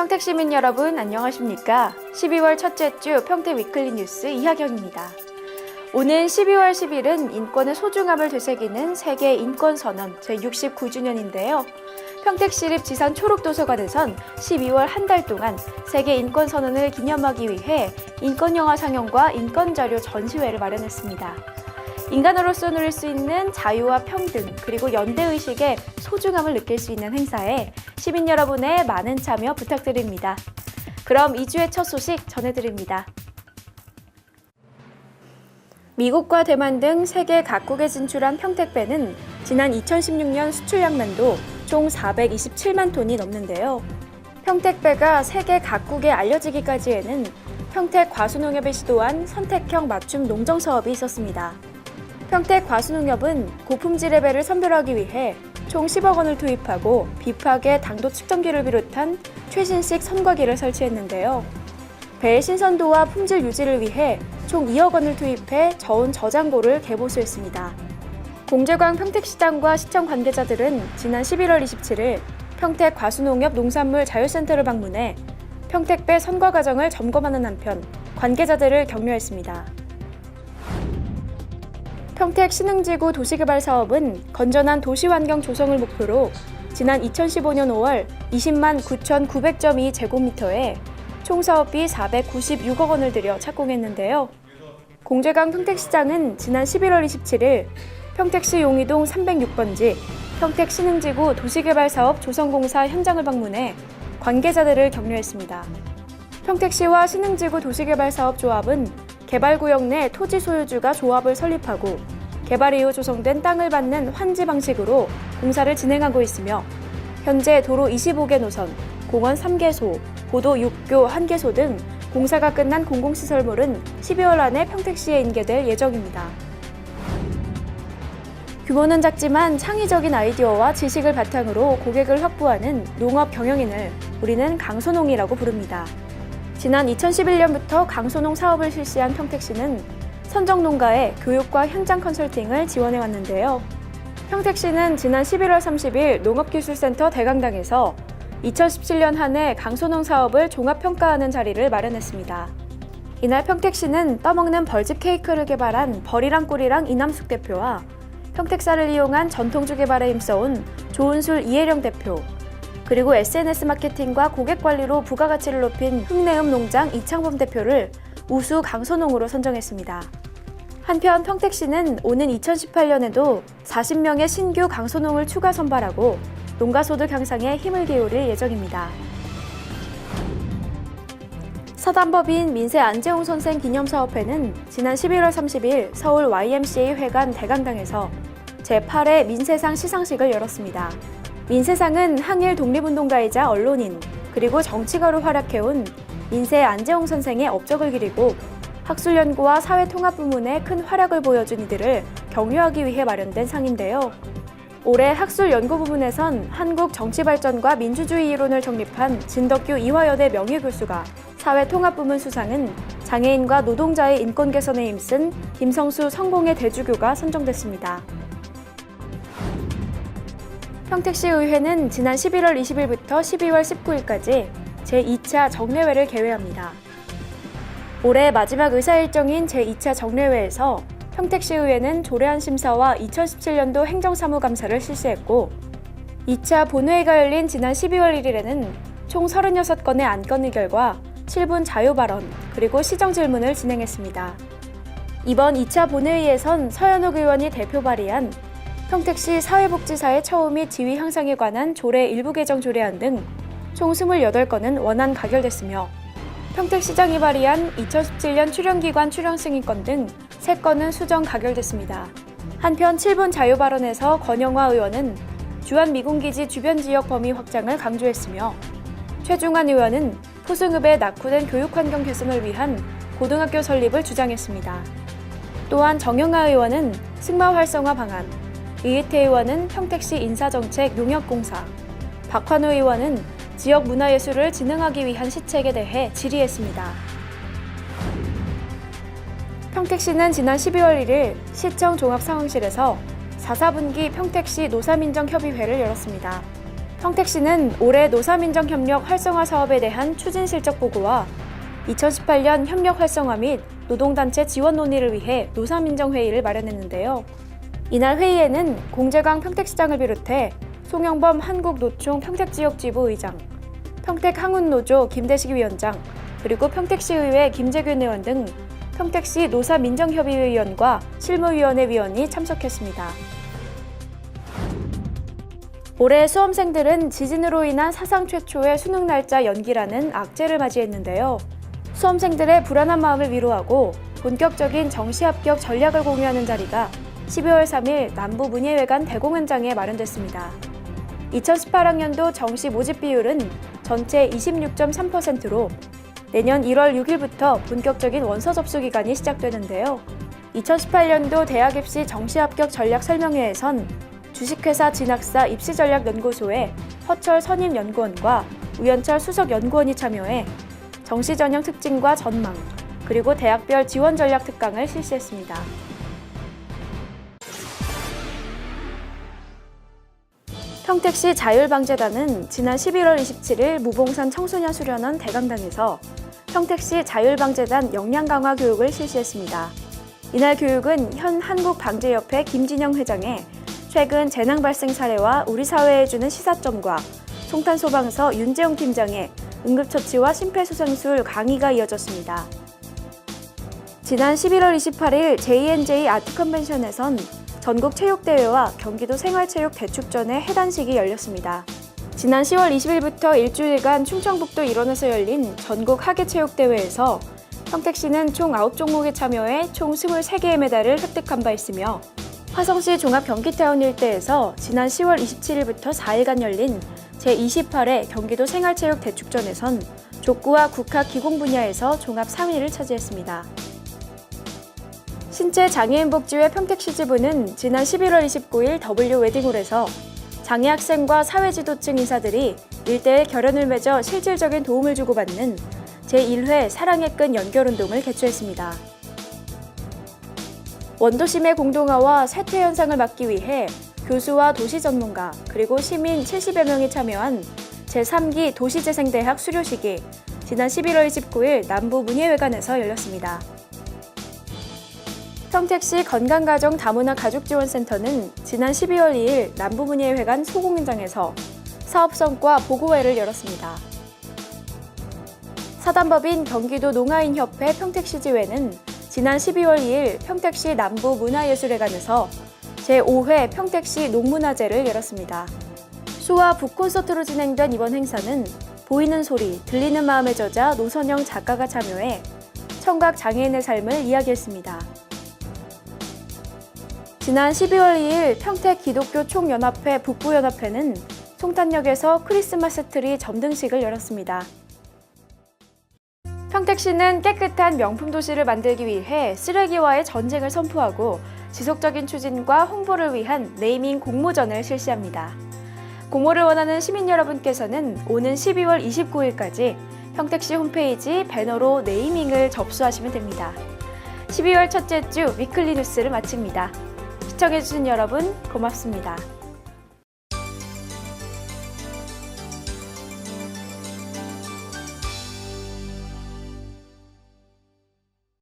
평택 시민 여러분 안녕하십니까? 12월 첫째 주 평택 위클리 뉴스 이하경입니다. 오는 12월 10일은 인권의 소중함을 되새기는 세계 인권 선언 제69주년인데요. 평택시립 지산 초록도서관에선 12월 한 달 동안 세계 인권 선언을 기념하기 위해 인권 영화 상영과 인권 자료 전시회를 마련했습니다. 인간으로서 누릴 수 있는 자유와 평등 그리고 연대 의식의 소중함을 느낄 수 있는 행사에 시민 여러분의 많은 참여 부탁드립니다. 그럼 2주의 첫 소식 전해드립니다. 미국과 대만 등 세계 각국에 진출한 평택배는 지난 2016년 수출량만도 총 427만 톤이 넘는데요. 평택배가 세계 각국에 알려지기까지에는 평택 과수농협이 시도한 선택형 맞춤 농정 사업이 있었습니다. 평택 과수농협은 고품질의 배를 선별하기 위해 총 10억 원을 투입하고 비파계 당도 측정기를 비롯한 최신식 선과기를 설치했는데요. 배의 신선도와 품질 유지를 위해 총 2억 원을 투입해 저온 저장고를 개보수했습니다. 공제광 평택시장과 시청 관계자들은 지난 11월 27일 평택 과수농협 농산물 자율센터를 방문해 평택배 선과 과정을 점검하는 한편 관계자들을 격려했습니다. 평택 신흥지구 도시개발 사업은 건전한 도시환경 조성을 목표로 지난 2015년 5월 20만 9,900.2 제곱미터에 총 사업비 496억 원을 들여 착공했는데요. 공제강 평택시장은 지난 11월 27일 평택시 용의동 306번지 평택 신흥지구 도시개발사업 조성공사 현장을 방문해 관계자들을 격려했습니다. 평택시와 신흥지구 도시개발사업 조합은 개발구역 내 토지 소유주가 조합을 설립하고 개발 이후 조성된 땅을 받는 환지 방식으로 공사를 진행하고 있으며 현재 도로 25개 노선, 공원 3개소, 보도 6교 1개소 등 공사가 끝난 공공시설물은 12월 안에 평택시에 인계될 예정입니다. 규모는 작지만 창의적인 아이디어와 지식을 바탕으로 고객을 확보하는 농업 경영인을 우리는 강소농이라고 부릅니다. 지난 2011년부터 강소농 사업을 실시한 평택시는 선정 농가의 교육과 현장 컨설팅을 지원해 왔는데요. 평택시는 지난 11월 30일 농업기술센터 대강당에서 2017년 한 해 강소농 사업을 종합평가하는 자리를 마련했습니다. 이날 평택시는 떠먹는 벌집 케이크를 개발한 벌이랑 꿀이랑 이남숙 대표와 평택사를 이용한 전통주 개발에 힘써온 조은술 이혜령 대표, 그리고 SNS 마케팅과 고객 관리로 부가가치를 높인 흑내음 농장 이창범 대표를 우수 강소농으로 선정했습니다. 한편 평택시는 오는 2018년에도 40명의 신규 강소농을 추가 선발하고 농가 소득 향상에 힘을 기울일 예정입니다. 사단법인 민세 안재홍 선생 기념사업회는 지난 11월 30일 서울 YMCA 회관 대강당에서 제8회 민세상 시상식을 열었습니다. 민세상은 항일 독립운동가이자 언론인, 그리고 정치가로 활약해온 민세 안재홍 선생의 업적을 기리고 학술 연구와 사회 통합 부문에 큰 활약을 보여준 이들을 격려하기 위해 마련된 상인데요. 올해 학술 연구 부문에선 한국 정치 발전과 민주주의 이론을 정립한 진덕규 이화여대 명예교수가 사회 통합 부문 수상은 장애인과 노동자의 인권 개선에 힘쓴 김성수 성공의 대주교가 선정됐습니다. 평택시 의회는 지난 11월 20일부터 12월 19일까지 제2차 정례회를 개회합니다. 올해 마지막 의사 일정인 제2차 정례회에서 평택시 의회는 조례안 심사와 2017년도 행정사무 감사를 실시했고 2차 본회의가 열린 지난 12월 1일에는 총 36건의 안건 의결과 7분 자유 발언 그리고 시정 질문을 진행했습니다. 이번 2차 본회의에선 서현욱 의원이 대표 발의한 평택시 사회복지사의 처우 및 지위 향상에 관한 조례 일부 개정 조례안 등 총 28건은 원안 가결됐으며 평택시장이 발의한 2017년 출연기관 출연 승인권 등 3건은 수정 가결됐습니다. 한편 7분 자유 발언에서 권영화 의원은 주한미군기지 주변 지역 범위 확장을 강조했으며 최중환 의원은 포승읍의 낙후된 교육 환경 개선을 위한 고등학교 설립을 주장했습니다. 또한 정영하 의원은 승마 활성화 방안, 이희태 의원은 평택시 인사정책 용역공사, 박환우 의원은 지역 문화예술을 진흥하기 위한 시책에 대해 질의했습니다. 평택시는 지난 12월 1일 시청 종합상황실에서 4, 4분기 평택시 노사민정협의회를 열었습니다. 평택시는 올해 노사민정협력 활성화 사업에 대한 추진 실적 보고와 2018년 협력 활성화 및 노동단체 지원 논의를 위해 노사민정회의를 마련했는데요. 이날 회의에는 공재강 평택시장을 비롯해 송영범 한국노총 평택지역지부 의장, 평택항운노조 김대식 위원장, 그리고 평택시의회 김재균 의원 등 평택시 노사민정협의회 위원과 실무위원회 위원이 참석했습니다. 올해 수험생들은 지진으로 인한 사상 최초의 수능 날짜 연기라는 악재를 맞이했는데요. 수험생들의 불안한 마음을 위로하고 본격적인 정시 합격 전략을 공유하는 자리가 12월 3일 남부 문예회관 대공연장에 마련됐습니다. 2018학년도 정시 모집 비율은 전체 26.3%로 내년 1월 6일부터 본격적인 원서 접수 기간이 시작되는데요. 2018년도 대학 입시 정시 합격 전략 설명회에선 주식회사 진학사 입시 전략 연구소의 허철 선임 연구원과 우연철 수석 연구원이 참여해 정시 전형 특징과 전망, 그리고 대학별 지원 전략 특강을 실시했습니다. 평택시 자율방재단은 지난 11월 27일 무봉산 청소년 수련원 대강당에서 평택시 자율방재단 역량 강화 교육을 실시했습니다. 이날 교육은 현 한국방재협회 김진영 회장의 최근 재난 발생 사례와 우리 사회에 주는 시사점과 송탄소방서 윤재용 팀장의 응급처치와 심폐소생술 강의가 이어졌습니다. 지난 11월 28일 JNJ 아트 컨벤션에선 전국 체육대회와 경기도 생활체육 대축전의 해단식이 열렸습니다. 지난 10월 20일부터 일주일간 충청북도 일원에서 열린 전국 하계체육대회에서 평택시는 총 9종목에 참여해 총 23개의 메달을 획득한 바 있으며 화성시 종합경기타운 일대에서 지난 10월 27일부터 4일간 열린 제28회 경기도 생활체육 대축전에선 족구와 국학 기공 분야에서 종합 3위를 차지했습니다. 신체 장애인 복지회 평택시 지부는 지난 11월 29일 W 웨딩홀에서 장애 학생과 사회지도층 인사들이 일대의 결연을 맺어 실질적인 도움을 주고받는 제1회 사랑의 끈 연결운동을 개최했습니다. 원도심의 공동화와 쇠퇴 현상을 막기 위해 교수와 도시 전문가 그리고 시민 70여 명이 참여한 제3기 도시재생대학 수료식이 지난 11월 29일 남부 문예회관에서 열렸습니다. 평택시 건강가정 다문화 가족지원센터는 지난 12월 2일 남부문예회관 소공연장에서 사업성과 보고회를 열었습니다. 사단법인 경기도 농아인협회 평택시지회는 지난 12월 2일 평택시 남부문화예술회관에서 제5회 평택시 농문화제를 열었습니다. 수와 북콘서트로 진행된 이번 행사는 보이는 소리, 들리는 마음의 저자 노선영 작가가 참여해 청각 장애인의 삶을 이야기했습니다. 지난 12월 2일 평택 기독교 총연합회 북부연합회는 송탄역에서 크리스마스 트리 점등식을 열었습니다. 평택시는 깨끗한 명품 도시를 만들기 위해 쓰레기와의 전쟁을 선포하고 지속적인 추진과 홍보를 위한 네이밍 공모전을 실시합니다. 공모를 원하는 시민 여러분께서는 오는 12월 29일까지 평택시 홈페이지 배너로 네이밍을 접수하시면 됩니다. 12월 첫째 주 위클리 뉴스를 마칩니다. 시청해주신 여러분 고맙습니다.